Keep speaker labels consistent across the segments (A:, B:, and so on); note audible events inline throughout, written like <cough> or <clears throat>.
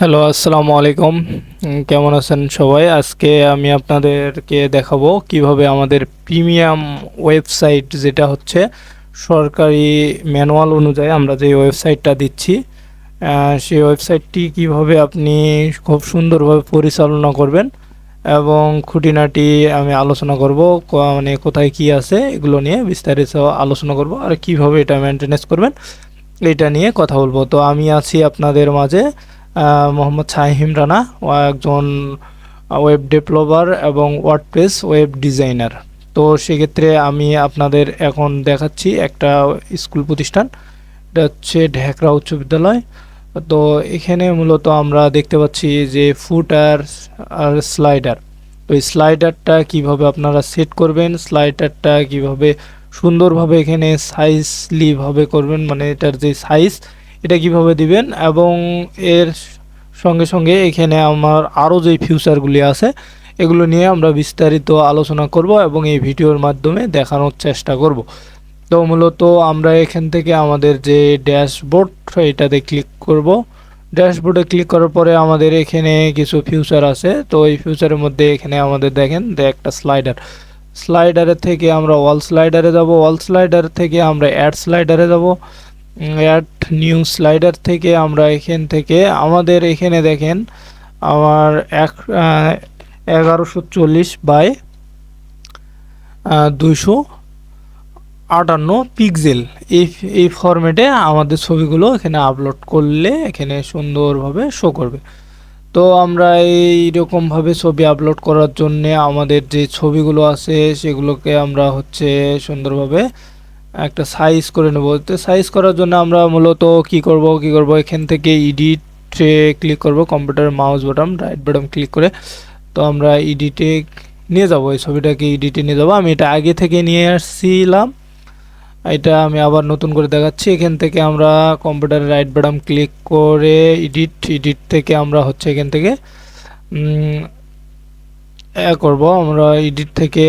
A: Hello আসসালামু আলাইকুম কেমন আছেন সবাই? আজকে আমি আপনাদেরকে দেখাবো কীভাবে আমাদের প্রিমিয়াম ওয়েবসাইট যেটা হচ্ছে, সরকারি ম্যানুয়াল অনুযায়ী আমরা যে ওয়েবসাইটটা দিচ্ছি সেই ওয়েবসাইটটি কীভাবে আপনি খুব সুন্দরভাবে পরিচালনা করবেন এবং খুঁটিনাটি আমি আলোচনা করব মানে কোথায় কি আছে এগুলো নিয়ে বিস্তারিত আলোচনা করব, আর কীভাবে এটা মেনটেনেন্স করবেন, এটা নিয়ে কথা বলব। তো আমি আছি আপনাদের মাঝে মোহাম্মদ শাহিম রানা ও একজন ওয়েব ডেভেলপার এবং ওয়ার্ডপ্রেস ওয়েব ডিজাইনার তো সেক্ষেত্রে আমি আপনাদের এখন দেখাচ্ছি একটা স্কুল প্রতিষ্ঠান, এটা হচ্ছে ঢেকরা উচ্চ বিদ্যালয়। তো এখানে মূলত আমরা দেখতে পাচ্ছি যে ফুটার আর স্লাইডার তো এই স্লাইডারটা কীভাবে আপনারা সেট করবেন স্লাইডারটা কীভাবে সুন্দরভাবে এখানে সাইজলিভাবে করবেন মানে এটার যে সাইজ এটা কীভাবে দিবেন? এবং এর সঙ্গে সঙ্গে এখানে আমার আরও যে ফিউচারগুলি আছে, এগুলো নিয়ে আমরা বিস্তারিত আলোচনা করব এবং এই ভিডিওর মাধ্যমে দেখানোর চেষ্টা করব। তো মূলত আমরা এখান থেকে আমাদের যে ড্যাশবোর্ড, এটাতে ক্লিক করব। ড্যাশবোর্ডে ক্লিক করার পরে আমাদের এখানে কিছু ফিউচার আছে। তো এই ফিউচারের মধ্যে এখানে আমাদের দেখেন একটা স্লাইডার স্লাইডারের থেকে আমরা ওয়াল স্লাইডারে যাব। ওয়াল স্লাইডার থেকে আমরা অ্যাড স্লাইডারে যাব। অ্যাড নিউ স্লাইডার থেকে আমরা এখান থেকে, আমাদের এখানে দেখেন আমার এক এগারোশো চল্লিশ বাই দুইশো আটান্ন পিক্সেল এই এই ফরম্যাটে আমাদের ছবিগুলো এখানে আপলোড করলে এখানে সুন্দরভাবে শো করবে। তো আমরা এই রকমভাবে ছবি আপলোড করার জন্যে আমাদের যে ছবিগুলো আছে সেগুলোকে আমরা হচ্ছে সুন্দরভাবে একটা সাইজ করে নেব। তো সাইজ করার জন্য আমরা মূলত কি করব কি করব? এখান থেকে এডিটে ক্লিক করব computer mouse button right button click করে। তো আমরা এডিটে নিয়ে যাব, এই ছবিটাকে এডিটে নিয়ে যাব। আমি এটা আগে থেকে নিয়ে আসছিলাম। এটা আমি আবার নতুন করে দেখাচ্ছি। এখান থেকে আমরা কম্পিউটার রাইট বাটন ক্লিক করে এডিট এডিট থেকে আমরা হচ্ছে এখান থেকে করব। আমরা এডিট থেকে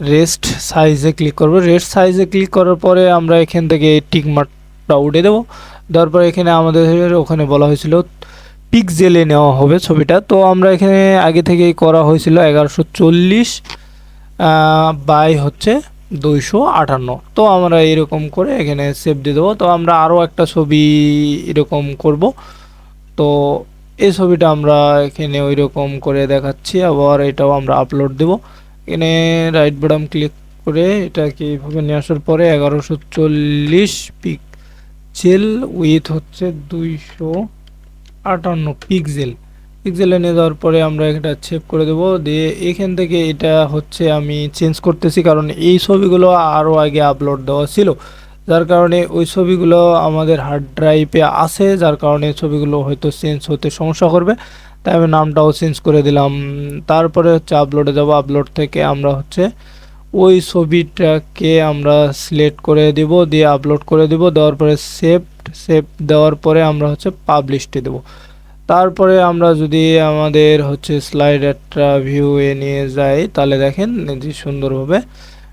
A: রেস্ট সাইজে ক্লিক করব। রেস্ট সাইজে ক্লিক করার পরে আমরা এখান থেকে টিক মার্কটা উঠে দেবো। দেওয়ার পরে এখানে আমাদের ওখানে বলা হয়েছিল পিক্সেলে নেওয়া হবে ছবিটা। তো আমরা এখানে আগে থেকেই করা হয়েছিল এগারোশো চল্লিশ বাই হচ্ছে দুইশো আটান্ন। তো আমরা এরকম করে এখানে সেভ দিয়ে দেবো। তো আমরা আরও একটা ছবি এরকম করব। তো এই ছবিটা আমরা এখানে ওই রকম করে দেখাচ্ছি। আবার এটাও আমরা আপলোড দেব। এখানে রাইট বাটন ক্লিক করে এটাকে এইভাবে নিয়ে আসার পরে এগারোশো চল্লিশ পিক্সেল উইথ হচ্ছে দুইশো আটান্ন পিক্সেল পিক্সেলে নিয়ে যাওয়ার পরে আমরা এটা সেভ করে দেবো। দিয়ে এখান থেকে এটা হচ্ছে আমি চেঞ্জ করতেছি কারণ এই ছবিগুলো আরও আগে আপলোড দেওয়া ছিল। যার কারণে ওই ছবিগুলো আমাদের হার্ড ড্রাইভে আছে, যার কারণে ছবিগুলো হয়তো চেঞ্জ হতে সমস্যা করবে। তাই আমি নামটাও চেঞ্জ করে দিলাম। তারপরে হচ্ছে আপলোডে যাব। আপলোড থেকে আমরা হচ্ছে ওই ছবিটাকে আমরা সিলেক্ট করে দিব, দিয়ে আপলোড করে দিব। দেওয়ার পরে সেভ সেভ দেওয়ার পরে আমরা হচ্ছে পাবলিশটি দেব। তারপরে আমরা যদি আমাদের হচ্ছে স্লাইড একটা ভিউ এ নিয়ে যাই, তাহলে দেখেন যে সুন্দরভাবে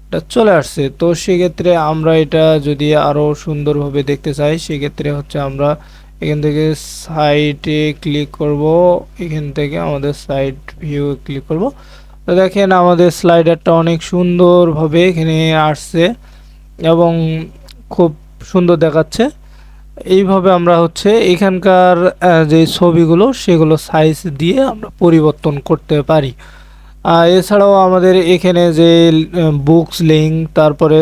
A: এটা চলে আসছে। তো সেক্ষেত্রে আমরা এটা যদি আরও সুন্দরভাবে দেখতে চাই, সেক্ষেত্রে হচ্ছে আমরা এখান থেকে সাইটে ক্লিক করব। এখান থেকে আমাদের সাইট ভিউ ক্লিক করব। তো দেখেন আমাদের স্লাইডারটা অনেক সুন্দরভাবে এখানে আসছে এবং খুব সুন্দর দেখাচ্ছে। এইভাবে আমরা হচ্ছে এখানকার যে ছবিগুলো সেগুলো সাইজ দিয়ে আমরা পরিবর্তন করতে পারি। এছাড়াও আমাদের এখানে যে বুকস লিঙ্ক তারপরে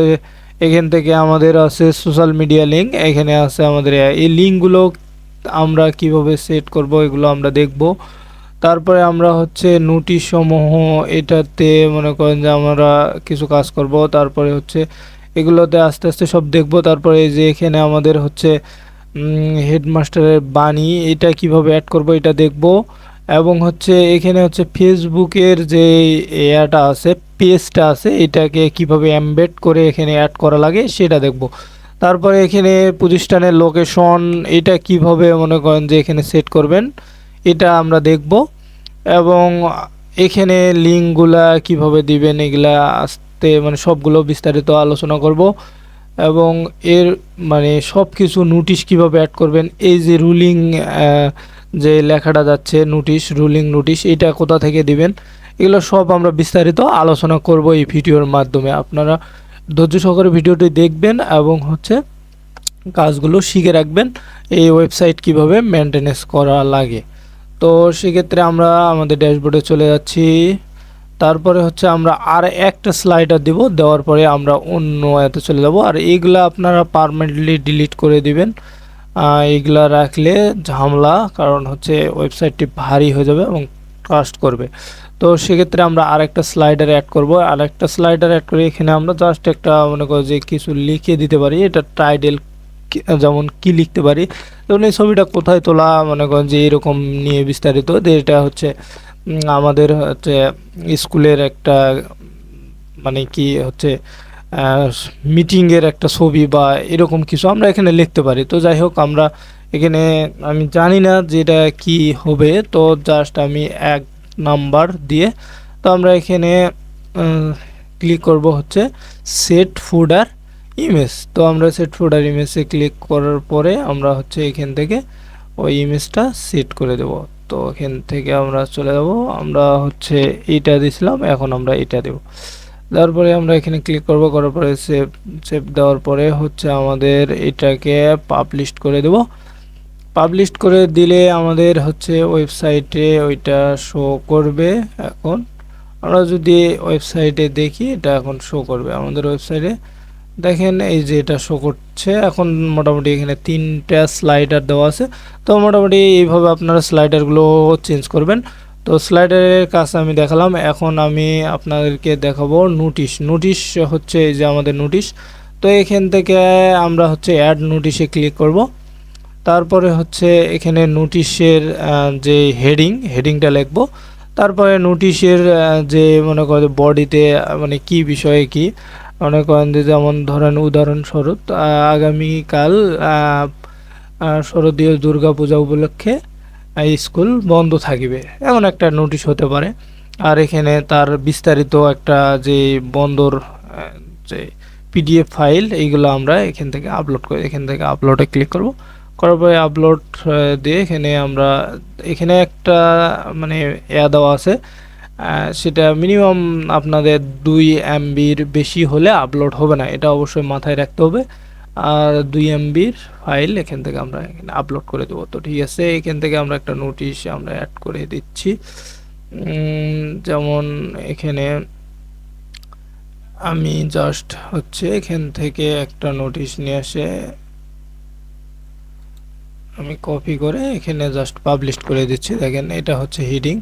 A: এখান থেকে আমাদের আছে সোশ্যাল মিডিয়া লিঙ্ক এখানে আছে আমাদের এই লিঙ্কগুলো আমরা কীভাবে সেট করব, এগুলো আমরা দেখব। তারপরে আমরা হচ্ছে নোটিশ সমূহ এটাতে মনে করেন যে আমরা কিছু কাজ করব, তারপরে হচ্ছে এগুলোতে আস্তে আস্তে সব দেখব। তারপরে এই যে এখানে আমাদের হচ্ছে হেডমাস্টারের বাণী, এটা কীভাবে অ্যাড করব এটা দেখব। এবং হচ্ছে এখানে হচ্ছে ফেসবুকের যে ইয়াটা আছে পেজটা আছে, এটাকে কীভাবে এমবেড করে এখানে অ্যাড করা লাগে সেটা দেখব। তারপরে এখানে প্রতিষ্ঠানের লোকেশন এটা কীভাবে মনে করেন যে এখানে সেট করবেন, এটা আমরা দেখব। এবং এখানে লিঙ্কগুলা কীভাবে দিবেন, এগুলা আসতে মানে সবগুলো বিস্তারিত আলোচনা করব। এবং এর মানে সব কিছু নোটিশ কীভাবে অ্যাড করবেন, এই যে রুলিং যে লেখাটা যাচ্ছে নোটিশ রুলিং নোটিশ এটা কোথা থেকে দিবেন, এগুলো সব আমরা বিস্তারিত আলোচনা করব এই ভিডিওর মাধ্যমে। আপনারা ধৈর্য সহকারে ভিডিওটি দেখবেন এবং হচ্ছে কাজগুলো শিখে রাখবেন এই ওয়েবসাইট কীভাবে মেনটেনেন্স করা লাগে। তো সেক্ষেত্রে আমরা আমাদের ড্যাশবোর্ডে চলে যাচ্ছি। তারপরে হচ্ছে আমরা আর একটা স্লাইডার দিব, দেওয়ার পরে আমরা অন্য এতে চলে যাব। আর এইগুলা আপনারা পারমানেন্টলি ডিলিট করে দিবেন। এইগুলা রাখলে ঝামলা, কারণ হচ্ছে ওয়েবসাইটটি ভারী হয়ে যাবে এবং ট্রাস্ট করবে। তো সেক্ষেত্রে আমরা আরেকটা স্লাইডার অ্যাড করব। আর একটা স্লাইডার অ্যাড করে এখানে আমরা জাস্ট একটা মনে করো যে কিছু লিখে দিতে পারি। এটা টাইটেল যেমন কি লিখতে পারি। যেমন এই ছবিটা কোথায় তোলা, মনে করেন যে এরকম নিয়ে বিস্তারিত। এটা হচ্ছে আমাদের হচ্ছে স্কুলের একটা মানে কি হচ্ছে মিটিংয়ের একটা ছবি বা এরকম কিছু আমরা এখানে লিখতে পারি। তো যাই হোক, আমরা এখানে, আমি জানি না যে এটা কী হবে। তো জাস্ট আমি এক নাম্বার দিয়ে। তো আমরা এখানে ক্লিক করব হচ্ছে সেট ফুডার ইমেজ তো আমরা সেট ফোল্ডার ইমেজে ক্লিক করার পরে আমরা হচ্ছে এখান থেকে ওই ইমেজটা সেট করে দেব। তো এখান থেকে আমরা চলে যাব। আমরা হচ্ছে এইটা দিছিলাম এখন আমরা এটা দেব। দেওয়ার পরে আমরা এখানে ক্লিক করব, করার পরে সেভ সেভ দেওয়ার পরে হচ্ছে আমাদের এটাকে পাবলিশ করে দেব। পাবলিশ করে দিলে আমাদের হচ্ছে ওয়েবসাইটে ওইটা শো করবে এখন। আমরা যদি ওয়েবসাইটে দেখি, এটা এখন শো করবে আমাদের ওয়েবসাইটে দেখেন এই যে এটা শো করছে, এখন মোটামুটি এখানে তিনটা স্লাইডার দেওয়া আছে। তো মোটামুটি এইভাবে আপনারা স্লাইডারগুলো চেঞ্জ করবেন। তো স্লাইডারের কাজ আমি দেখালাম, এখন আমি আপনাদেরকে দেখাবো নোটিশ নোটিশ হচ্ছে এই যে আমাদের নোটিশ তো এখান থেকে আমরা হচ্ছে অ্যাড নোটিশে ক্লিক করব। তারপরে হচ্ছে এখানে নোটিশের যে হেডিং হেডিংটা লিখব। তারপরে নোটিশের যে মনে করে বডিতে মানে কি বিষয়ে কি, মনে করেন যে যেমন ধরেন উদাহরণস্বরূপ আগামীকাল শরদীয় দুর্গা পূজা উপলক্ষে স্কুল বন্ধ থাকবে। এমন একটা নোটিশ হতে পারে। আর এখানে তার বিস্তারিত একটা যে বন্দর যে পিডিএফ ফাইল এইগুলো আমরা এখান থেকে আপলোড করি, এখান থেকে আপলোডে ক্লিক করব। করার পরে আপলোড দিয়ে এখানে আমরা, এখানে একটা মানে এয়া দেওয়া আছে সেটা মিনিমাম আপনাদের দুই এমবির বেশি হলে আপলোড হবে না। এটা অবশ্যই মাথায় রাখতে হবে। আর দুই এমবির ফাইল এখান থেকে আমরা এখানে আপলোড করে দেবো। তো ঠিক আছে, এখান থেকে আমরা একটা নোটিশ আমরা অ্যাড করে দিচ্ছি। যেমন এখানে আমি জাস্ট হচ্ছে এখান থেকে একটা নোটিশ নিয়ে এসে আমি কপি করে এখানে জাস্ট পাবলিশ করে দিচ্ছি। দেখেন, এটা হচ্ছে হিডিং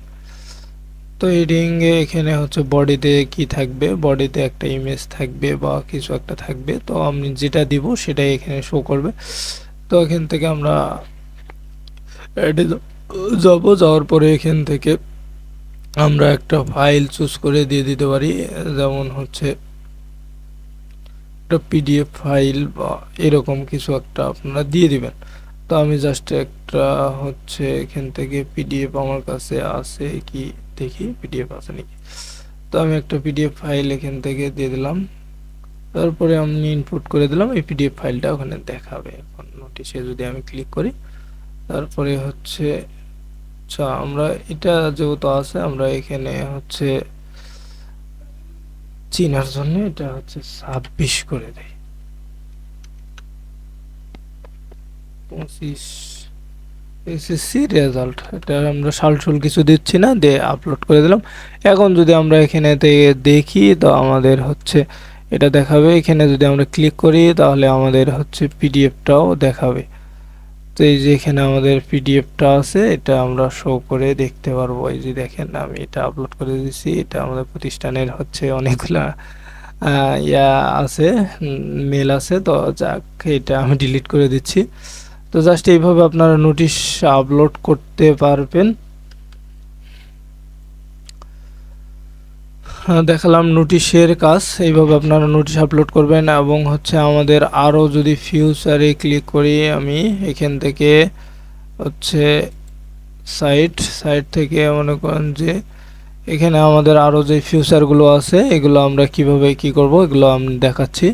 A: তো হিডিংয়ে এখানে হচ্ছে বডিতে কি থাকবে? বডিতে একটা ইমেজ থাকবে বা কিছু একটা থাকবে। তো আমি যেটা দিব সেটাই এখানে শো করবে। তো এখান থেকে আমরা অ্যাডে যাব। যাওয়ার পরে এখান থেকে আমরা একটা ফাইল চুজ করে দিয়ে দিতে পারি। যেমন হচ্ছে একটা পিডিএফ ফাইল বা এরকম কিছু একটা আপনারা দিয়ে দিবেন। তো আমি জাস্ট একটা হচ্ছে এখান থেকে পিডিএফ আমার কাছে আছে কি দেখি পিডিএফ আছে নাকি? তো আমি একটা পিডিএফ ফাইল এখান থেকে দিয়ে দিলাম। তারপরে আমি ইনপুট করে দিলাম, এই পিডিএফ ফাইলটা ওখানে দেখাবে এখন নোটিশে যদি আমি ক্লিক করি, তারপরে হচ্ছে আচ্ছা আমরা এটা যেহেতু আছে, আমরা এখানে হচ্ছে, চিনার জন্য এটা হচ্ছে ছাব্বিশ করে দেয় পঁচিশ। এসএসসি রেজাল্ট এটা আমরা সালসুল কিছু দিচ্ছি না, দিয়ে আপলোড করে দিলাম। এখন যদি আমরা এখানে দেখি, তো আমাদের হচ্ছে এটা দেখাবে। এখানে যদি আমরা ক্লিক করি, তাহলে আমাদের হচ্ছে পিডিএফটাও দেখাবে। তো এই যে এখানে আমাদের পিডিএফটা আছে, এটা আমরা শো করে দেখতে পারব। এই যে দেখেন, আমি এটা আপলোড করে দিচ্ছি এটা আমাদের প্রতিষ্ঠানের হচ্ছে অনেকগুলা ইয়া আছে মেল আছে। তো যাক, এটা আমি ডিলিট করে দিচ্ছি। তো জাস্ট এইভাবে আপনারা নোটিশ আপলোড করতে পারবেন। দেখালাম নোটিশের কাজ। এইভাবে আপনারা নোটিশ আপলোড করবেন এবং হচ্ছে আমাদের আরও যদি ফিউচারে ক্লিক করি আমি, এখান থেকে হচ্ছে সাইট সাইট থেকে মনে করেন যে এখানে আমাদের আরও যে ফিউচারগুলো আছে, এগুলো আমরা কীভাবে কি করব, এগুলো আমি দেখাচ্ছি।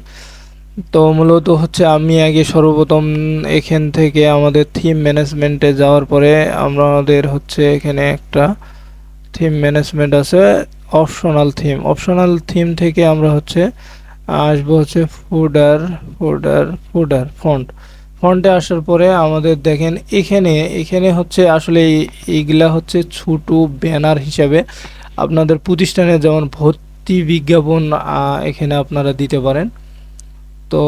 A: তো মূলত হচ্ছে আমি আগে সর্বপ্রথম এখান থেকে আমাদের থিম ম্যানেজমেন্টে যাওয়ার পরে আমাদের হচ্ছে এখানে একটা থিম ম্যানেজমেন্ট আছে অপশনাল থিম অপশনাল থিম থেকে আমরা হচ্ছে আসব হচ্ছে ফুডার ফুডার ফুডার ফন্ট ফন্টে আসার পরে আমাদের দেখেন এখানে এখানে হচ্ছে আসলে এইগুলা হচ্ছে ছোট ব্যানার হিসাবে আপনাদের প্রতিষ্ঠানে যেমন ভর্তি বিজ্ঞাপন এখানে আপনারা দিতে পারেন। তো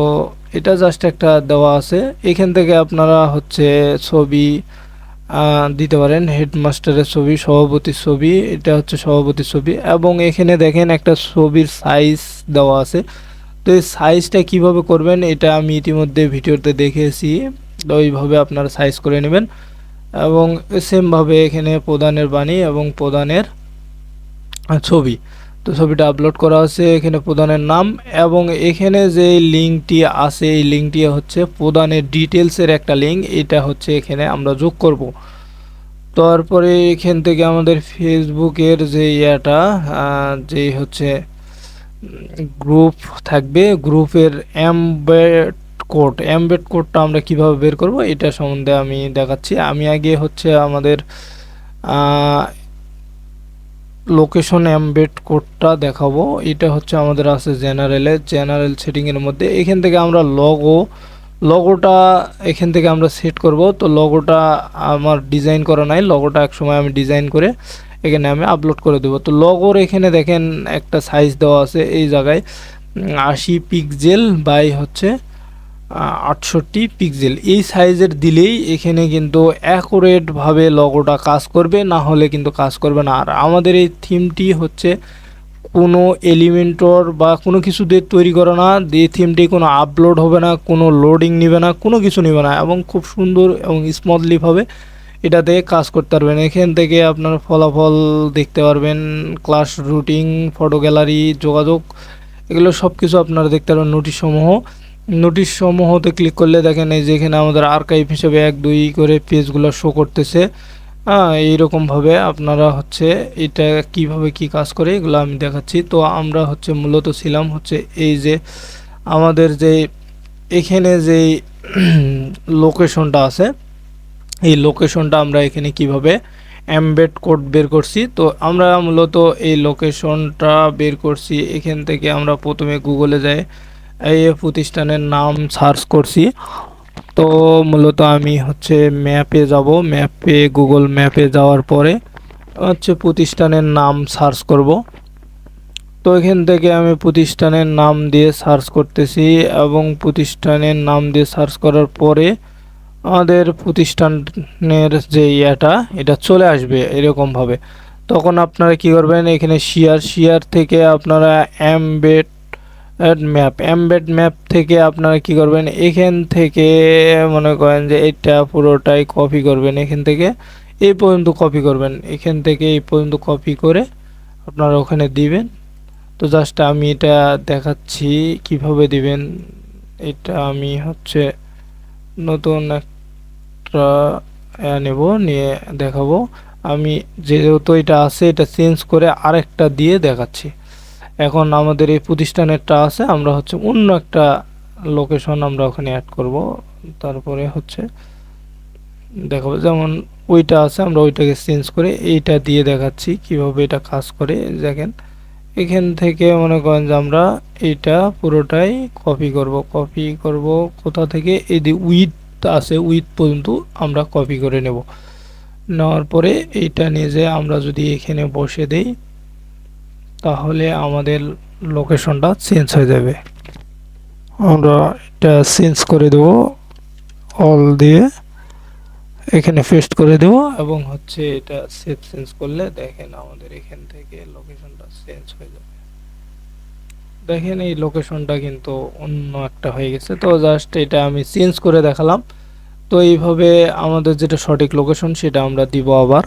A: এটা জাস্ট একটা দেওয়া আছে। এখান থেকে আপনারা হচ্ছে ছবি দিতে পারেন। হেডমাস্টারের ছবি, সভাপতির ছবি, এটা হচ্ছে সভাপতির ছবি। এবং এখানে দেখেন একটা ছবির সাইজ দেওয়া আছে। তো এই সাইজটা কীভাবে করবেন, এটা আমি ইতিমধ্যে ভিডিওতে দেখেছি। তো ওইভাবে আপনারা সাইজ করে নেবেন। এবং সেমভাবে এখানে প্রধানের বাণী এবং প্রধানের ছবি। তো ছবিটা আপলোড করা আছে এখানে প্রধানের নাম এবং এখানে যে লিঙ্কটি আছে, এই লিঙ্কটি হচ্ছে প্রধানের ডিটেলসের একটা লিঙ্ক এটা হচ্ছে এখানে আমরা যোগ করব। তারপরে এখান থেকে আমাদের ফেসবুকের যে ইয়েটা যে হচ্ছে গ্রুপ থাকবে গ্রুপের এমবেড কোড এমবেড কোডটা আমরা কীভাবে বের করব, এটা সম্বন্ধে আমি দেখাচ্ছি। আমি আগে হচ্ছে আমাদের লোকেশন এমবেড কোডটা দেখাবো। এটা হচ্ছে আমাদের আছে জেনারেলে জেনারেল সেটিংয়ের মধ্যে এখান থেকে আমরা লগো লগোটা এখান থেকে আমরা সেট করব। তো লগোটা আমার ডিজাইন করা নাই। লগোটা এক সময় আমি ডিজাইন করে এখানে আমি আপলোড করে দেবো। তো লগোর এখানে দেখেন একটা সাইজ দেওয়া আছে এই জায়গায় আশি পিক্সেল বাই হচ্ছে আটষট্টি পিক্সেল এই সাইজের দিলেই এখানে কিন্তু অ্যাকুরেটভাবে লগোটা কাজ করবে, না হলে কিন্তু কাজ করবে না। আর আমাদের এই থিমটি হচ্ছে কোনো এলিমেন্টর বা কোনো কিছু দিয়ে তৈরি করা না এই থিমটি কোনো আপলোড হবে না, কোনো লোডিং নেবে না, কোনো কিছু নেবে না, এবং খুব সুন্দর এবং স্মুথলিভাবে এটাতে কাজ করতে পারবেন। এখান থেকে আপনার ফলাফল দেখতে পারবেন ক্লাস রুটিন ফটো গ্যালারি যোগাযোগ, এগুলো সব কিছু আপনারা দেখতে পারবেন নোটিশ সমূহ নোটিশ সমূহতে ক্লিক করলে দেখেন এই যে এখানে আমাদের আর্কাইভ হিসেবে এক, দুই করে পেজগুলো শো করতেছে। হ্যাঁ এইরকমভাবে আপনারা হচ্ছে এটা কীভাবে কি কাজ করে এগুলো আমি দেখাচ্ছি। তো আমরা হচ্ছে মূলত ছিলাম হচ্ছে এই যে আমাদের যে এখানে যে <clears throat> লোকেশনটা আছে, এই লোকেশনটা আমরা এখানে কীভাবে এমবেড কোড বের করছি। তো আমরা মূলত এই লোকেশনটা বের করছি। এখান থেকে আমরা প্রথমে গুগলে যাই। এই প্রতিষ্ঠানের নাম সার্চ করছি। তো মূলত আমি হচ্ছে ম্যাপে যাব। ম্যাপে গুগল ম্যাপে যাওয়ার পরে হচ্ছে প্রতিষ্ঠানের নাম সার্চ করব। তো এখান থেকে আমি প্রতিষ্ঠানের নাম দিয়ে সার্চ করতেছি এবং প্রতিষ্ঠানের নাম দিয়ে সার্চ করার পরে আমাদের প্রতিষ্ঠানের যে ইয়েটা, এটা চলে আসবে এরকমভাবে। তখন আপনারা কি করবেন, এখানে শেয়ার শেয়ার থেকে আপনারা এমবেড ম্যাপ এমবেড ম্যাপ থেকে আপনারা কি করবেন? এখান থেকে মনে করেন যে এটা পুরোটাই কপি করবেন এখান থেকে। এই পর্যন্ত কপি করবেন। এখান থেকে এই পর্যন্ত কপি করে আপনারা ওখানে দিবেন। তো জাস্ট আমি এটা দেখাচ্ছি কীভাবে দিবেন। এটা আমি হচ্ছে নতুন একটা নেব, নিয়ে দেখাবো। আমি যেহেতু এটা আছে, এটা চেঞ্জ করে আরেকটা দিয়ে দেখাচ্ছি। এখন আমাদের এই প্রতিষ্ঠানেরটা আছে, আমরা হচ্ছে অন্য একটা লোকেশন আমরা ওখানে অ্যাড করব। তারপরে হচ্ছে দেখাবো, যেমন ওইটা আছে, আমরা ওইটাকে চেঞ্জ করে এইটা দিয়ে দেখাচ্ছি কীভাবে এটা কাজ করে। দেখেন, এখান থেকে মনে করেন যে আমরা এইটা পুরোটাই কপি করব কপি করব কোথা থেকে? এই যে উইথ আছে উইথ পর্যন্ত আমরা কপি করে নেব। নেওয়ার পরে এইটা নিয়ে যে আমরা যদি এখানে বসে দেই তাহলে আমাদের লোকেশনটা চেঞ্জ হয়ে যাবে। আমরা এটা চেঞ্জ করে দেব অল দিয়ে এখানে পেস্ট করে দেব এবং হচ্ছে এটা সেভ চেঞ্জ করলে দেখেন আমাদের এখান থেকে লোকেশনটা চেঞ্জ হয়ে যাবে। দেখেন এই লোকেশনটা কিন্তু অন্য একটা হয়ে গেছে। তো জাস্ট এটা আমি চেঞ্জ করে দেখালাম। তো এইভাবে আমাদের যেটা সঠিক লোকেশন সেটা আমরা দিব আবার।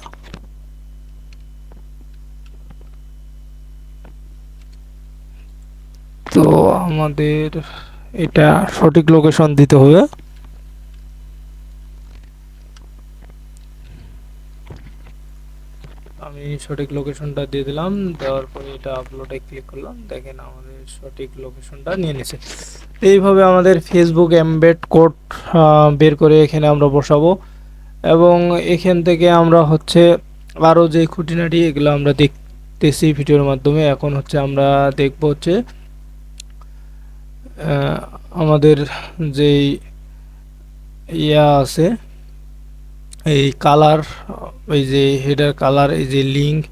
A: তো আমাদের এটা সঠিক লোকেশন দিতে হবে। আমি সঠিক লোকেশনটা দিয়ে দিলাম, দেওয়ার পরে এটা আপলোডে ক্লিক করলাম, দেখেন আমাদের সঠিক লোকেশনটা নিয়ে নিছে। এইভাবে আমাদের ফেসবুক এমবেড কোড বের করে এখানে আমরা বসাবো। এবং এখান থেকে আমরা হচ্ছে আরও যে খুঁটিনাটি, এগুলো আমরা দেখতেছি ভিডিওর মাধ্যমে। এখন হচ্ছে আমরা দেখব হচ্ছে আমাদের যেই ইয়া আছে, এই কালার এই যে হেডার কালার এই যে লিঙ্ক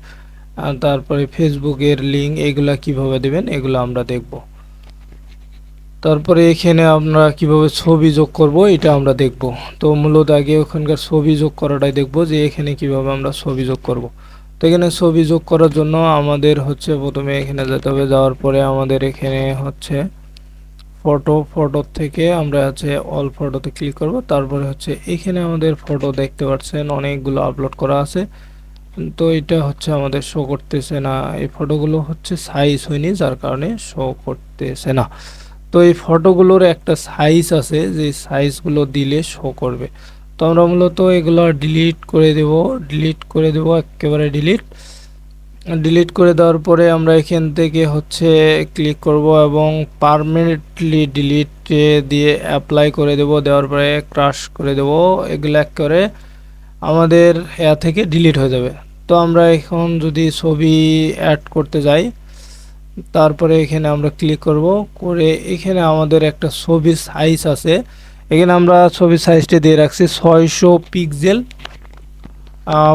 A: তারপরে ফেসবুকের লিঙ্ক এগুলা কীভাবে দেবেন, এগুলো আমরা দেখব। তারপরে এখানে আমরা কীভাবে ছবি যোগ করব, এটা আমরা দেখব। তো মূলত আগে ওখানকার ছবি যোগ করাটাই দেখব, যে এখানে কীভাবে আমরা ছবি যোগ করব। তো এখানে ছবি যোগ করার জন্য আমাদের হচ্ছে প্রথমে এখানে যেতে হবে, যাওয়ার পরে আমাদের এখানে হচ্ছে ফটো ফটো থেকে আমরা হচ্ছে অল ফটোতে ক্লিক করব। তারপরে হচ্ছে এখানে আমাদের ফটো দেখতে পাচ্ছেন, অনেকগুলো আপলোড করা আছে। তো এটা হচ্ছে আমাদের শো করতেছে না। এই ফটোগুলো হচ্ছে সাইজ হয়নি, যার কারণে শো করতেছে না। তো এই ফটোগুলোর একটা সাইজ আছে, যে সাইজগুলো দিলে শো করবে। তো আমরা মূলত এগুলো ডিলিট করে দেব ডিলিট করে দেব, একেবারে ডিলিট ডিলিট করে দেওয়ার পরে আমরা এখান থেকে হচ্ছে ক্লিক করব এবং পারমানেন্টলি ডিলিট দিয়ে অ্যাপ্লাই করে দেব। দেওয়ার পরে ক্রাশ করে দেব। এগুলো করে আমাদের এয়া থেকে ডিলিট হয়ে যাবে। তো আমরা এখন যদি ছবি অ্যাড করতে যাই, তারপরে এখানে আমরা ক্লিক করব। করে এখানে আমাদের একটা ছবির সাইজ আছে। এখানে আমরা ছবির সাইজটা দিয়ে রাখছি ছয়শো পিক্সেল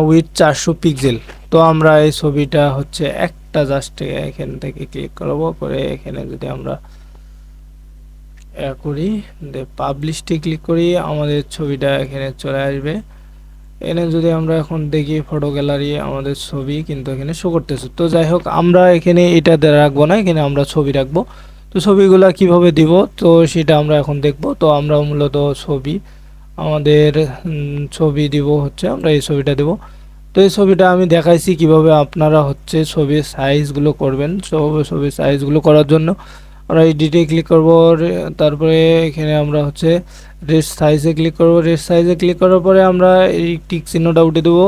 A: উইথ চারশো পিক্সেল তো আমরা এই ছবিটা হচ্ছে একটা জাস্ট এখান থেকে ক্লিক করব, করে এখানে যদি আমরা করি পাবলিশটি ক্লিক করি, আমাদের ছবিটা এখানে চলে আসবে। এখানে যদি আমরা এখন দেখি ফটো গ্যালারি আমাদের ছবি কিন্তু এখানে শো করতেছে। তো যাই হোক, আমরা এখানে এটা রাখব না, এখানে আমরা ছবি রাখব। তো ছবিগুলা কীভাবে দিব? তো সেটা আমরা এখন দেখব। তো আমরা মূলত ছবি, আমাদের ছবি দিব হচ্ছে, আমরা এই ছবিটা দেব। তো এই ছবিটা আমি দেখাইছি কীভাবে আপনারা হচ্ছে ছবির সাইজগুলো করবেন। ছবি ছবির সাইজগুলো করার জন্য আমরা এডিটে ক্লিক করব তারপরে এখানে আমরা হচ্ছে রেস্ট সাইজে ক্লিক করব। রেস্ট সাইজে ক্লিক করার পরে আমরা এই টিক চিহ্নটা উঠে দেবো।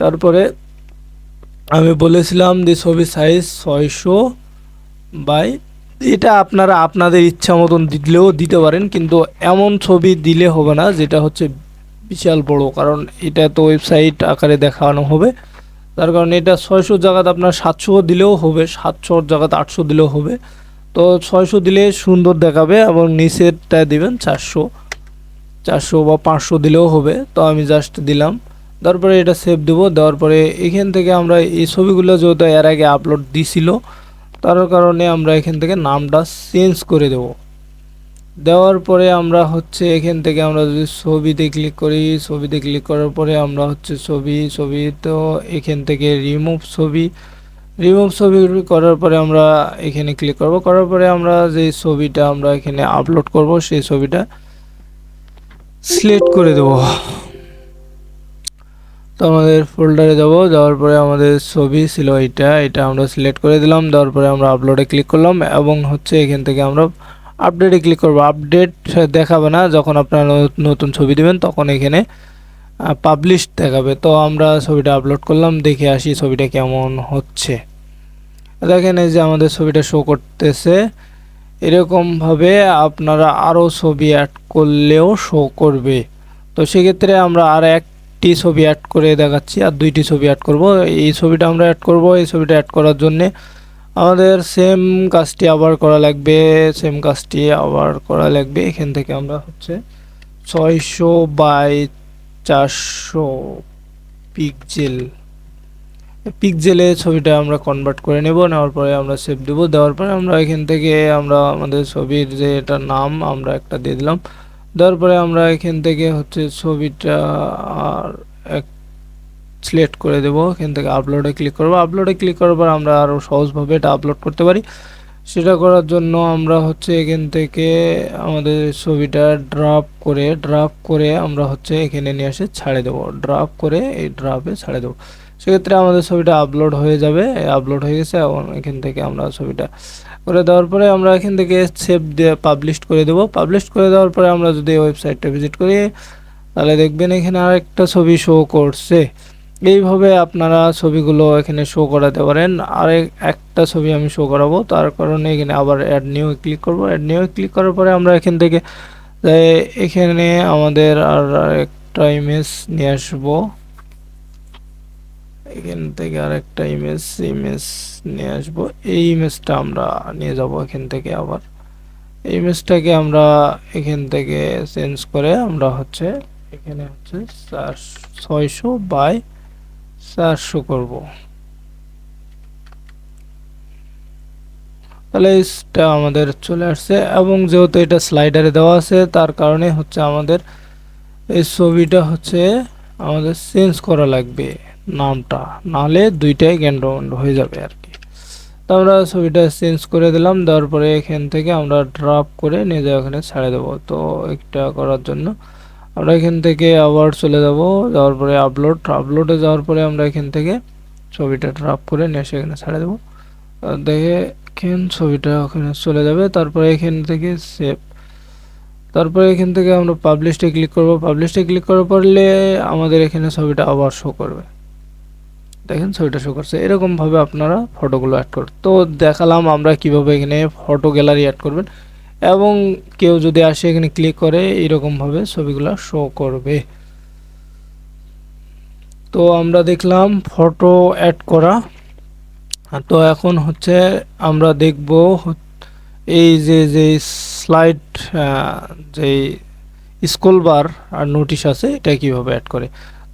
A: তারপরে আমি বলেছিলাম যে ছবির সাইজ ছয়শো বাই, এটা আপনারা আপনাদের ইচ্ছা মতন দিলেও দিতে পারেন, কিন্তু এমন ছবি দিলে হবে না, যেটা হচ্ছে বিশাল বড়, কারণ এটা তো ওয়েবসাইট আকারে দেখানো হবে। তার কারণে এটা ছয়শো জায়গাতে আপনার সাতশো দিলেও হবে সাতশোর জায়গাতে আটশো দিলেও হবে। তো ছয়শো দিলে সুন্দর দেখাবে এবং নিচেরটা দিবেন চারশো চারশো বা পাঁচশো দিলেও হবে। তো আমি জাস্ট দিলাম। তারপরে এটা সেভ দেবো, দেওয়ার পরে এখান থেকে আমরা এই ছবিগুলো যেহেতু এর আগে আপলোড দিছিল, তার কারণে আমরা এখান থেকে নামটা চেঞ্জ করে দেব। দেওয়ার পরে আমরা হচ্ছে এখান থেকে আমরা যদি ছবিতে ক্লিক করি, ছবিতে ক্লিক করার পরে আমরা হচ্ছে ছবি ছবি তো এখান থেকে রিমুভ ছবি রিমুভ ছবি করার পরে আমরা এখানে ক্লিক করব। করার পরে আমরা যে ছবিটা আমরা এখানে আপলোড করব, সেই ছবিটা সিলেক্ট করে দেব। তো আমাদের ফোল্ডারে যাব যাওয়ার পরে আমাদের ছবি ছিল এটা এটা আমরা সিলেক্ট করে দিলাম। দেওয়ার পরে আমরা আপলোডে ক্লিক করলাম এবং হচ্ছে এখান থেকে আমরা আপডেটে ক্লিক করব। আপডেট দেখাবে না, যখন আপনারা নতুন ছবি দেবেন তখন এখানে পাবলিশ দেখাবে। তো আমরা ছবিটা আপলোড করলাম, দেখে আসি ছবিটা কেমন হচ্ছে। দেখেন এই যে আমাদের ছবিটা শো করতেছে। এরকমভাবে আপনারা আরও ছবি অ্যাড করলেও শো করবে। তো সেক্ষেত্রে আমরা আর একটি ছবি অ্যাড করে দেখাচ্ছি, আর দুইটি ছবি অ্যাড করব। এই ছবিটা আমরা অ্যাড করব। এই ছবিটা অ্যাড করার জন্যে আমাদের সেম কাজটি আবার করা লাগবে সেম কাজটি আবার করা লাগবে। এখান থেকে আমরা হচ্ছে ছয়শো বাই চারশো পিকজেল পিকজেলে ছবিটা আমরা কনভার্ট করে নেব, নেওয়ার পরে আমরা সেভ দেবো। দেওয়ার পরে আমরা এখান থেকে আমরা আমাদের ছবির যে এটা নাম আমরা একটা দিয়ে দিলাম। দেওয়ার পরে আমরা এখান থেকে হচ্ছে ছবিটা আর এক সিলেক্ট করে দেবো, এখান থেকে আপলোডে ক্লিক করব। আপলোডে ক্লিক করার পর আমরা আরও সহজভাবে এটা আপলোড করতে পারি। সেটা করার জন্য আমরা হচ্ছে এখান থেকে আমাদের ছবিটা ড্রাপ করে ড্রাপ করে আমরা হচ্ছে এখানে নিয়ে এসে ছাড়ে দেবো। ড্রাপ করে এই ড্রাপে ছাড়ে দেবো। সেক্ষেত্রে আমাদের ছবিটা আপলোড হয়ে যাবে আপলোড হয়ে গেছে। এবং এখান থেকে আমরা ছবিটা করে দেওয়ার পরে আমরা এখান থেকে সেভ দিয়ে পাবলিশ করে দেবো। পাবলিশ করে দেওয়ার পরে আমরা যদি ওয়েবসাইটটা ভিজিট করি, তাহলে দেখবেন এখানে আরেকটা ছবি শো করছে। এইভাবে আপনারা ছবিগুলো এখানে শো করাতে পারেন। আর একটা ছবি আমি শো করাবো, তার কারণে এখানে আবার অ্যাড নিউ ক্লিক করব। অ্যাড নিউ ক্লিক করার পরে আমরা এখান থেকে এখানে আমাদের আর একটা ইমেজ নিয়ে আসব। এখান থেকে আর একটা ইমেজ ইমেজ নিয়ে আসব। এই ইমেজটা আমরা নিয়ে যাব এখান থেকে আবার। এই ইমেজটাকে আমরা এখান থেকে চেঞ্জ করে আমরা হচ্ছে, এখানে হচ্ছে ছয়শো বাই চারশো করব। তাহলে এটা আমাদের চলে আসছে এবং যেহেতু এটা স্লাইডারে দেওয়া আছে, তার কারণে হচ্ছে আমাদের এই ছবিটা হচ্ছে আমাদের চেঞ্জ করা লাগবে নামটা। নাহলে দুইটাই গ্যান্ডমন্ড হয়ে যাবে আর কি। তো আমরা ছবিটা চেঞ্জ করে দিলাম, দেওয়ার পরে এখান থেকে আমরা ড্রপ করে নিয়ে যাই ওখানে ছাড়ে দেবো। তো এটা করার জন্য আমরা এখান থেকে আবার চলে যাব, যাওয়ার পরে আপলোড আপলোডে যাওয়ার পরে আমরা এখান থেকে ছবিটা ড্রপ করে নিয়ে এসে এখানে ছাড়ে দেবো। দেখে এখান ছবিটা ওখানে চলে যাবে, তারপরে এখান থেকে সেভ তারপরে এখান থেকে আমরা পাবলিশে ক্লিক করব। পাবলিশে ক্লিক করার পরলে আমাদের এখানে ছবিটা আবার শো করবে। দেখেন ছবিটা শো করছে। এরকমভাবে আপনারা ফটোগুলো অ্যাড করুন। তো দেখালাম আমরা কীভাবে এখানে ফটো গ্যালারি অ্যাড করবেন। এবং কেউ যদি আসে এখানে ক্লিক করে এরকম ভাবে ছবিগুলো শো করবে। তো আমরা দেখলাম ফটো অ্যাড করা। তো এখন হচ্ছে আমরা দেখব এই যে যে স্লাইড যেই স্কুল বার আর নোটিশ আছে, এটা কীভাবে অ্যাড করে?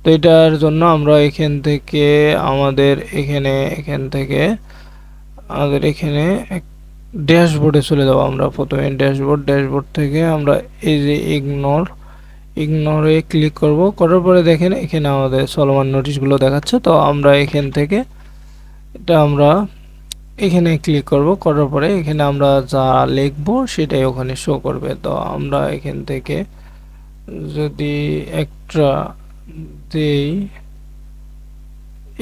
A: তো এটার জন্য আমরা এখান থেকে আমাদের এখানে, এখান থেকে আমাদের এখানে ড্যাশবোর্ডে চলে যাব আমরা প্রথমে। ড্যাশবোর্ড ড্যাশবোর্ড থেকে আমরা এই যে ইগনোর ইগনোরে ক্লিক করব। করার পরে দেখেন এখানে আমাদের চলমান নোটিশগুলো দেখাচ্ছে। তো আমরা এখান থেকে এটা আমরা এখানে ক্লিক করব। করার পরে এখানে আমরা যা লিখব সেটাই ওখানে শো করবে। তো আমরা এখান থেকে যদি একটা দেই,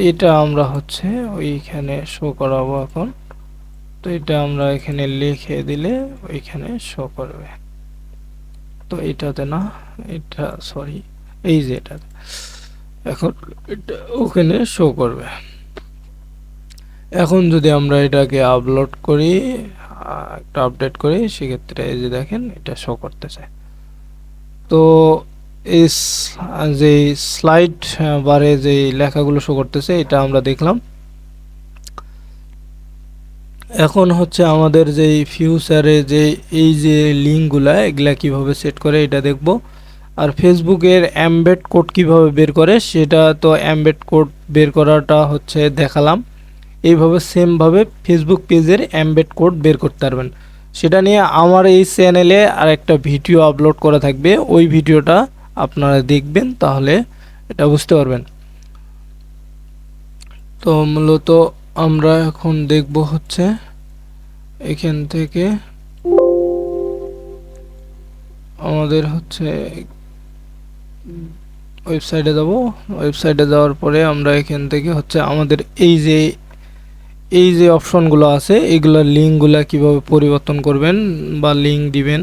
A: এটা আমরা হচ্ছে ওইখানে শো করাবো এখন। তো এটা আমরা এখানে লিখে দিলে ওইখানে শো করবে। তো এটাতে না, এটা সরি এই যে এটাতে। এখন এটা ওখানে শো করবে। এখন যদি আমরা এটাকে আপলোড করি একটা আপডেট করি, সেক্ষেত্রে এই যে দেখেন, এটা শো করতেছে। তো এই যে স্লাইড বারে যে লেখাগুলো শো করতেছে, এটা আমরা দেখলাম। এখন হচ্ছে আমাদের যে ফিউচারে যে এই যে লিঙ্কগুলা এগুলা কীভাবে সেট করে এটা দেখব। আর ফেসবুকের অ্যাম্বেড কোড কীভাবে বের করে, সেটা তো অ্যাম্বেড কোড বের করাটা হচ্ছে দেখালাম। এইভাবে সেমভাবে ফেসবুক পেজের অ্যাম্বেড কোড বের করতে পারবেন। সেটা নিয়ে আমার এই চ্যানেলে আর একটা ভিডিও আপলোড করা থাকবে। ওই ভিডিওটা আপনারা দেখবেন, তাহলে এটা বুঝতে পারবেন। তো মূলত আমরা এখন দেখব হচ্ছে এখান থেকে আমাদের হচ্ছে ওয়েবসাইটে যাব। ওয়েবসাইটে যাওয়ার পরে আমরা এখান থেকে হচ্ছে আমাদের এই যে এই যে অপশনগুলো আছে, এগুলোর লিঙ্কগুলো কীভাবে পরিবর্তন করবেন বা লিঙ্ক দিবেন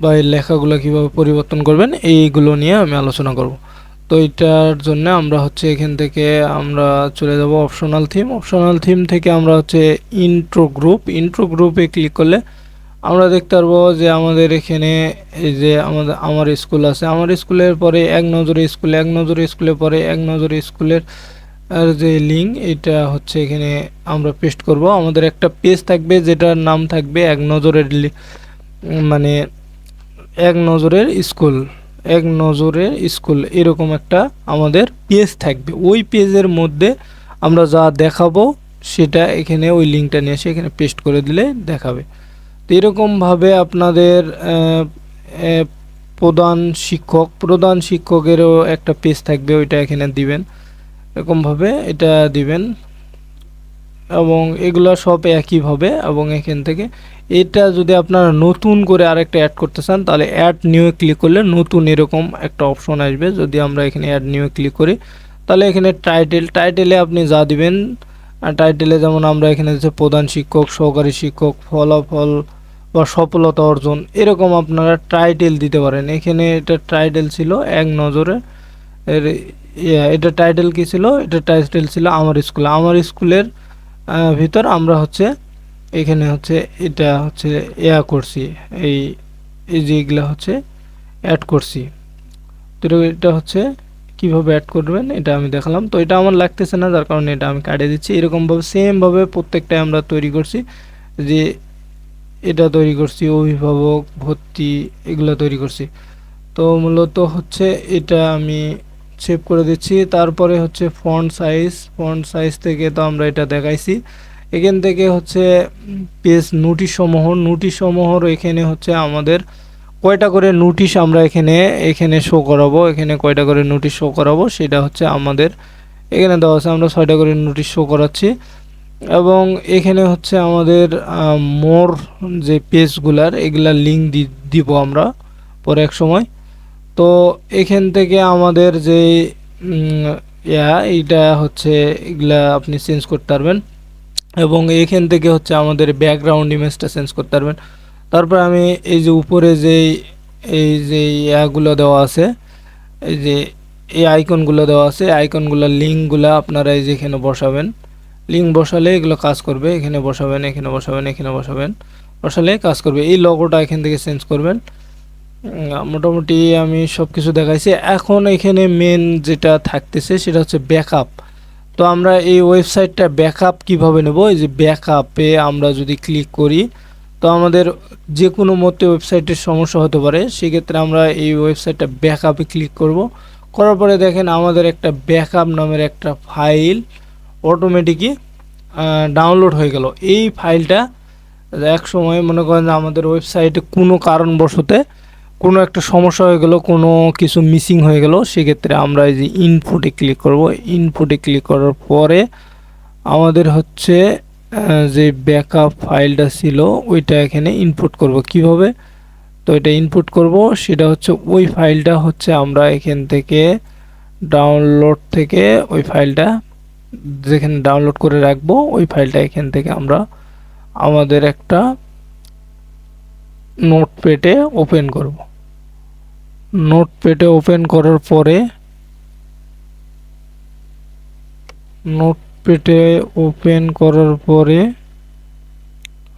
A: বা এই লেখাগুলো কীভাবে পরিবর্তন করবেন, এইগুলো নিয়ে আমি আলোচনা করব। তো এটার জন্য আমরা হচ্ছে এখান থেকে আমরা চলে যাব অপশনাল থিম অপশনাল থিম থেকে আমরা হচ্ছে ইন্ট্রো গ্রুপ ইন্ট্রো গ্রুপে ক্লিক করলে আমরা দেখতে পারব যে আমাদের এখানে এই যে আমাদের, আমার স্কুল আছে। আমার স্কুলের পরে এক নজরে স্কুল এক নজরে স্কুলের পরে এক নজরে স্কুলের আর যে লিঙ্ক এটা হচ্ছে এখানে আমরা পেস্ট করব। আমাদের একটা পেজ থাকবে যেটার নাম থাকবে এক নজরের মানে এক নজরের স্কুল এক নজরের স্কুল এরকম একটা আমাদের পেজ থাকবে। ওই পেজের মধ্যে আমরা যা দেখাবো সেটা এখানে ওই লিঙ্কটা নিয়ে এসে এখানে পেস্ট করে দিলে দেখাবে। তো এরকমভাবে আপনাদের প্রধান শিক্ষক, প্রধান শিক্ষকেরও একটা পেজ থাকবে, ওইটা এখানে দিবেন। এরকমভাবে এটা দিবেন। এবং এগুলো সব একইভাবে এবং এখান থেকে এটা যদি আপনারা নতুন করে আরেকটা অ্যাড করতে চান, তাহলে অ্যাড নিউ ক্লিক করলে নতুন এরকম একটা অপশন আসবে। যদি আমরা এখানে অ্যাড নিউ ক্লিক করি, তাহলে এখানে টাইটেল টাইটেলে আপনি যা দিবেন টাইটেলে যেমন আমরা এখানে যে প্রধান শিক্ষক, সহকারী শিক্ষক, ফলাফল বা সফলতা অর্জন, এরকম আপনারা টাইটেল দিতে পারেন। এখানে এটা টাইটেল ছিল এক নজরে, এর এটা টাইটেল কি ছিল? এটা টাইটেল ছিল আমার স্কুল আমার স্কুলের ভিতর আমরা হচ্ছে এখানে হচ্ছে এটা হচ্ছে ইয়া করছি, এই এই যে এগুলা হচ্ছে অ্যাড করছি। তো এটা হচ্ছে কীভাবে অ্যাড করবেন এটা আমি দেখালাম। তো এটা আমার লাগতেছে না, যার কারণে এটা আমি কাটিয়ে দিচ্ছি। এরকমভাবে সেমভাবে প্রত্যেকটাই আমরা তৈরি করছি। যে এটা তৈরি করছি, অভিভাবক, ভর্তি, এগুলো তৈরি করছি। তো মূলত হচ্ছে এটা আমি সেভ করে দিচ্ছি। তারপরে হচ্ছে ফন্ট সাইজ ফন্ট সাইজ থেকে তো আমরা এটা দেখাইছি। এখান থেকে হচ্ছে পেজ নোটিশ সমূহ এখানে হচ্ছে আমাদের কয়টা করে নোটিশ আমরা এখানে এখানে শো করাবো, এখানে কয়টা করে নোটিশ শো করাবো সেটা হচ্ছে আমাদের এখানে দেওয়া আছে। আমরা ছয়টা করে নোটিশ শো করাচ্ছি। এবং এখানে হচ্ছে আমাদের মোর যে পেজগুলার, এগুলার লিঙ্ক দি, দিব আমরা পরে এক সময়। তো এখান থেকে আমাদের যে ইয়া, এইটা হচ্ছে এগুলা আপনি চেঞ্জ করতে পারবেন। এবং এখান থেকে হচ্ছে আমাদের ব্যাকগ্রাউন্ড ইমেজটা চেঞ্জ করতে পারবেন। তারপর আমি এই যে উপরে যে, এই যে ইয়াগুলো দেওয়া আছে, এই যে এই আইকনগুলো দেওয়া আছে আইকনগুলোর লিঙ্কগুলো আপনারা এই যে এখানে বসাবেন। লিঙ্ক বসালে এগুলো কাজ করবে, এখানে বসাবেন এখানে বসাবেন এখানে বসাবেন, বসালে কাজ করবে। এই লগোটা এখান থেকে চেঞ্জ করবেন। মোটামুটি আমি সব কিছু দেখাইছি। এখন এখানে মেন যেটা থাকতেছে সেটা হচ্ছে ব্যাকআপ তো আমরা এই ওয়েবসাইটটা ব্যাকআপ কীভাবে নেব? এই যে ব্যাকআপে আমরা যদি ক্লিক করি, তো আমাদের যে কোনো মতে ওয়েবসাইটের সমস্যা হতে পারে। সেক্ষেত্রে আমরা এই ওয়েবসাইটটা ব্যাকআপে ক্লিক করব। করার পরে দেখেন আমাদের একটা ব্যাকআপ নামের একটা ফাইল অটোমেটিকই ডাউনলোড হয়ে গেল। এই ফাইলটা এক সময় মনে করেন আমাদের ওয়েবসাইটে কোনো কারণবশতে কোনো একটা সমস্যা হয়ে গেল, কোনো কিছু মিসিং হয়ে গেল, সেক্ষেত্রে আমরা এই যে ইনপুটে ক্লিক করব। ইনপুটে ক্লিক করার পরে আমাদের হচ্ছে যে ব্যাকআপ ফাইলটা ছিল, ওইটা এখানে ইনপুট করব। কীভাবে? তো এটা ইনপুট করব, সেটা হচ্ছে ওই ফাইলটা হচ্ছে আমরা এখান থেকে ডাউনলোড থেকে ওই ফাইলটা যেখানে ডাউনলোড করে রাখব, ওই ফাইলটা এখান থেকে আমরা আমাদের একটা নোটপ্যাডে ওপেন করব। নোটপ্যাডে ওপেন করার পরে নোটপ্যাডে ওপেন করার পরে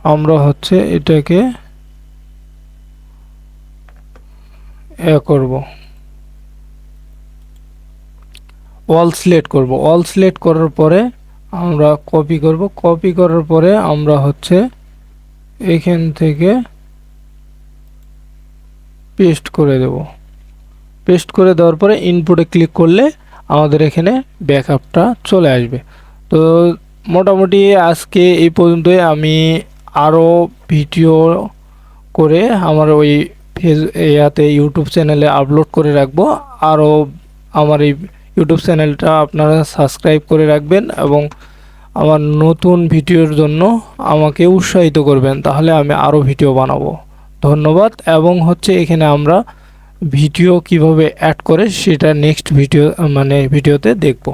A: আমরা হচ্ছে এটাকে এ করব। অল সিলেক্ট করব। অল সিলেক্ট করার পরে আমরা কপি করব। কপি করার পরে আমরা হচ্ছে এখান থেকে পেস্ট করে দেব। পেস্ট করে দেওয়ার পরে ইনপুটে ক্লিক করলে আমাদের এখানে ব্যাকআপটা চলে আসবে। তো মোটামুটি আজকে এই পর্যন্তই। আমি আরও ভিডিও করে আমার ওই ফেস, ইয়াতে ইউটিউব চ্যানেলে আপলোড করে রাখব। আরও আমার এই ইউটিউব চ্যানেলটা আপনারা সাবস্ক্রাইব করে রাখবেন এবং আমার নতুন ভিডিওর জন্য আমাকে উৎসাহিত করবেন। তাহলে আমি আরও ভিডিও বানাবো। ধন্যবাদ। এবং হচ্ছে এখানে আমরা ভিডিও কীভাবে অ্যাড করে সেটা নেক্সট ভিডিও মানে ভিডিওতে দেখব।